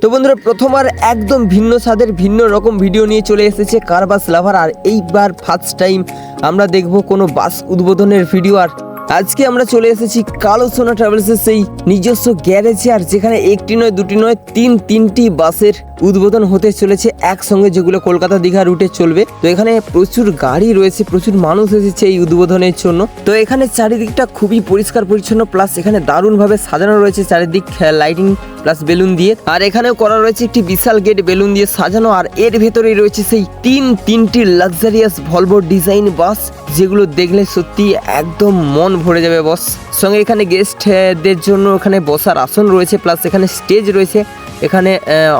তো বন্ধুরা প্রথমবার একদম ভিন্ন স্বাদের ভিন্ন রকম ভিডিও নিয়ে চলে এসেছে কারবাস লাভার আর এইবার ফার্স্ট টাইম আমরা দেখব কোনো বাস উদ্বোধনের ভিডিও আর আজকে আমরা চলে এসেছি কালো সোনা ট্রাভেলসের সেই নিজস্ব গ্যারেজে আর যেখানে একটি নয়, দুটি নয়, তিন, তিনটি বাসের উদ্বোধন হতে চলেছে একসঙ্গে, যেগুলো কলকাতা দীঘা রুটে চলবে। তো এখানে প্রচুর গাড়ি রয়েছে, প্রচুর মানুষ এসেছে এই উদ্বোধনের জন্য। তো এখানে চারিদিকটা খুবই পরিষ্কার পরিচ্ছন্ন প্লাস এখানে দারুণভাবে সাজানো রয়েছে চারিদিক লাইটিং প্লাস বেলুন দিয়ে। আর এখানেও করা রয়েছে একটি বিশাল গেট বেলুন দিয়ে সাজানো, আর এর ভেতরেই রয়েছে সেই তিন, তিনটি লাক্সারিয়াস ভলভো ডিজাইন বাস যেগুলো দেখলে সত্যি একদম মন ভরে যাবে বস সঙ্গে এখানে গেস্টদের জন্য এখানে বসার আসন রয়েছে প্লাস এখানে স্টেজ রয়েছে। এখানে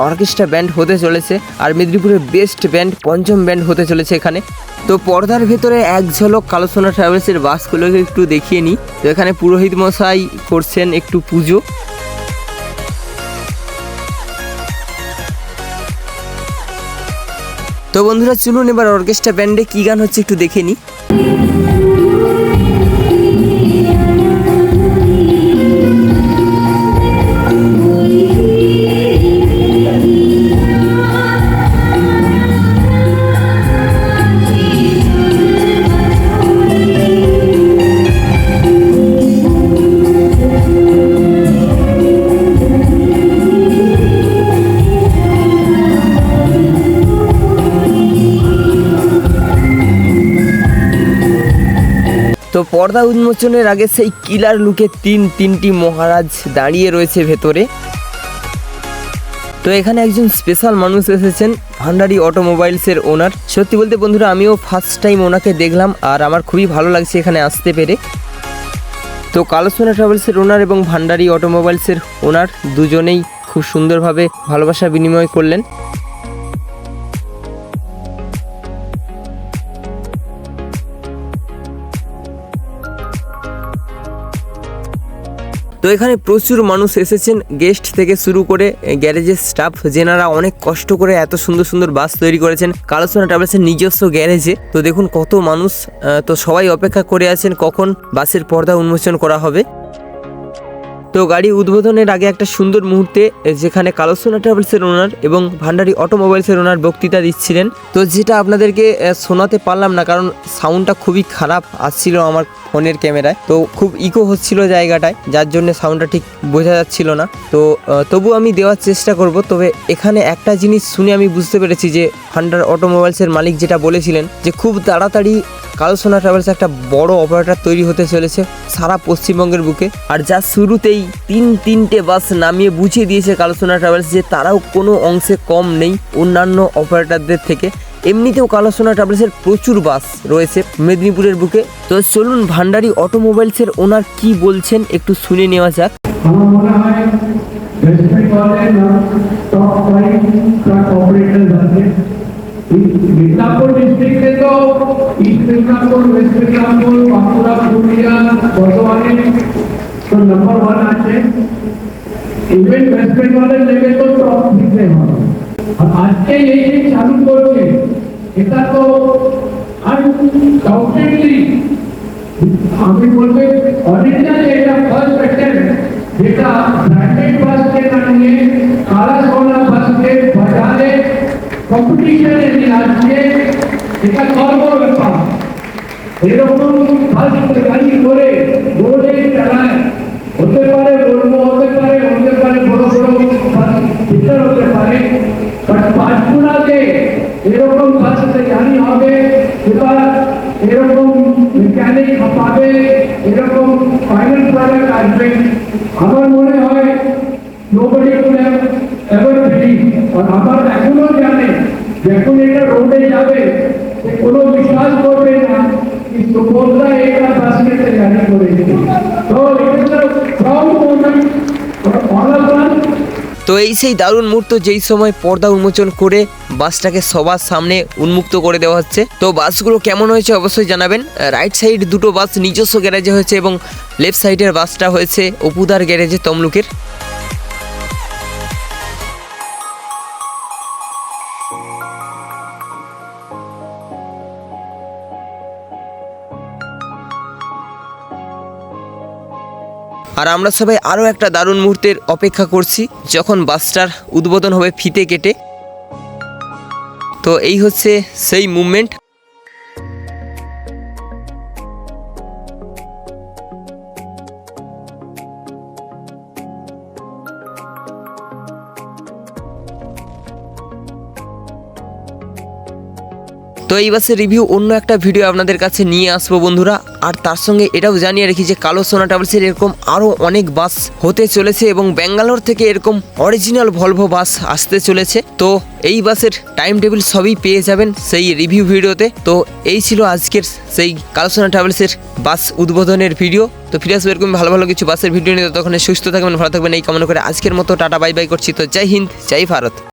অর্কেস্ট্রা ব্যান্ড হতে চলেছে, আর মেদিনীপুরের বেস্ট ব্যান্ড পঞ্চম ব্যান্ড হতে চলেছে এখানে। তো পর্দার ভেতরে এক ঝলক কালোসোনা ট্রাভেলসের বাসগুলোকে একটু দেখিয়ে নিই। তো এখানে পুরোহিত মশাই করছেন একটু পুজো। তো বন্ধুরা, চলুন এবার অর্কেস্ট্রা ব্যান্ডে কী গান হচ্ছে একটু দেখে নিই। তো পর্দা উন্মোচনের আগে সেই কিলার লুকে তিন, তিনটি মহারাজ দাঁড়িয়ে রয়েছে ভেতরে। তো এখানে একজন স্পেশাল মানুষ এসেছেন, ভান্ডারি অটোমোবাইলসের ওনার সত্যি বলতে বন্ধুরা, আমিও ফার্স্ট টাইম ওনাকে দেখলাম আর আমার খুবই ভালো লাগছে এখানে আসতে পেরে। তো কালোসোনা ট্রাভেলসের ওনার এবং ভান্ডারি অটোমোবাইলসের ওনার দুজনেই খুব সুন্দরভাবে ভালোবাসা বিনিময় করলেন। তো এখানে প্রচুর মানুষ এসেছেন। গেস্ট থেকে শুরু করে গ্যারেজের স্টাফ যেনারা অনেক কষ্ট করে এত সুন্দর সুন্দর বাস তৈরি করেছেন। কালোসোনা ট্রাভেলসের নিজস্ব গ্যারেজে তো দেখুন কত মানুষ তো সবাই অপেক্ষা করে আছেন কখন বাসের পর্দা উন্মোচন করা হবে। তো গাড়ি উদ্বোধনের আগে একটা সুন্দর মুহূর্তে যেখানে কালোসোনা ট্রাভেলসের ওনার এবং ভান্ডারি অটোমোবাইলসের ওনার বক্তৃতা দিচ্ছিলেন। তো যেটা আপনাদেরকে শোনাতে পারলাম না, কারণ সাউন্ডটা খুবই খারাপ আসছিল আমার ফোনের ক্যামেরায়। তো খুব ইকো হচ্ছিল জায়গাটায়, যার জন্য সাউন্ডটা ঠিক বোঝা যাচ্ছিল না। তো তবু আমি দেওয়ার চেষ্টা করব। তবে এখানে একটা জিনিস শুনে আমি বুঝতে পেরেছি যে হান্ডার অটোমোবাইলসের মালিক যেটা বলেছিলেন যে, খুব তাড়াতাড়ি কালোসোনা ট্রাভেলস একটা বড় অপারেটর তৈরি হতে চলেছে সারা পশ্চিমবঙ্গের বুকে। আর যা শুরুতেই তিন তিনটে বাস নামিয়ে বুঝিয়ে দিয়েছে কালোসোনা ট্রাভেলস যে, তারাও কোনো অংশে কম নেই অন্যান্য অপারেটরদের থেকে। এমনিতেও কালোসোনা ট্রাভেলসের প্রচুর বাস রয়েছে মেদিনীপুরের বুকে। তো চলুন ভান্ডারি অটোমোবাইলসের ওনার কি বলছেন একটু শুনে নেওয়া যাক। ওয়ান আছে। ইভেন ওয়েস্ট বেঙ্গলের তো টপ আর আজকে এই যে চালু করছে, এটা তো আনডাউটেডলি আমি বলব অরিজিনাল এটা ফার্স্ট অ্যাটেম্প যেটা ব্র্যান্ডেড বাসকে না নিয়ে কালা সোনা বাসকে বাজারে কম্পিটিশনে নিয়ে আসছে, এটা গর্বর ব্যাপার এরকম বাস গাড়ি করে রোডে চালায়, হতে পারে বলব, হতে পারে, হতে আমার মনে হয় নোবডি কুড আর আমার এখনও জানে যখন এটা রোডে যাবে। তো এই সেই দারুণ মুহূর্ত যেই সময় পর্দা উন্মোচন করে বাসটাকে সবার সামনে উন্মুক্ত করে দেওয়া হচ্ছে। তো বাসগুলো কেমন হয়েছে অবশ্যই জানাবেন। রাইট সাইড দুটো বাস নিজস্ব গ্যারেজে হয়েছে এবং লেফট সাইডের বাসটা হয়েছে অপুদার গ্যারেজে তমলুকের। আর আমরা সবাই আরও একটা দারুণ মুহূর্তের অপেক্ষা করছি যখন বাসটার উদ্বোধন হবে ফিতে কেটে। তো এই হচ্ছে সেই মুভমেন্ট। তো এই বাসের রিভিউ, অন্য একটা ভিডিও আপনাদের কাছে নিয়ে আসব বন্ধুরা। আর তার সঙ্গে এটাও জানিয়ে রাখি যে কালো সোনা ট্রাভেলসের এরকম আরও অনেক বাস হতে চলেছে এবং ব্যাঙ্গালোর থেকে এরকম অরিজিনাল ভলভো বাস আসতে চলেছে। তো এই বাসের টাইম টেবিল সবই পেয়ে যাবেন সেই রিভিউ ভিডিওতে। তো এই ছিল আজকের সেই কালো সোনা ট্রাভেলসের বাস উদ্বোধনের ভিডিও তো ফিরে আসব এরকম ভালো ভালো কিছু বাসের ভিডিও নিয়ে। তখন সুস্থ থাকবেন, ভালো থাকবেন, এই কামনা করে আজকের মতো, টাটা বাই বাই করছি। তো জয় হিন্দ, জয় ভারত।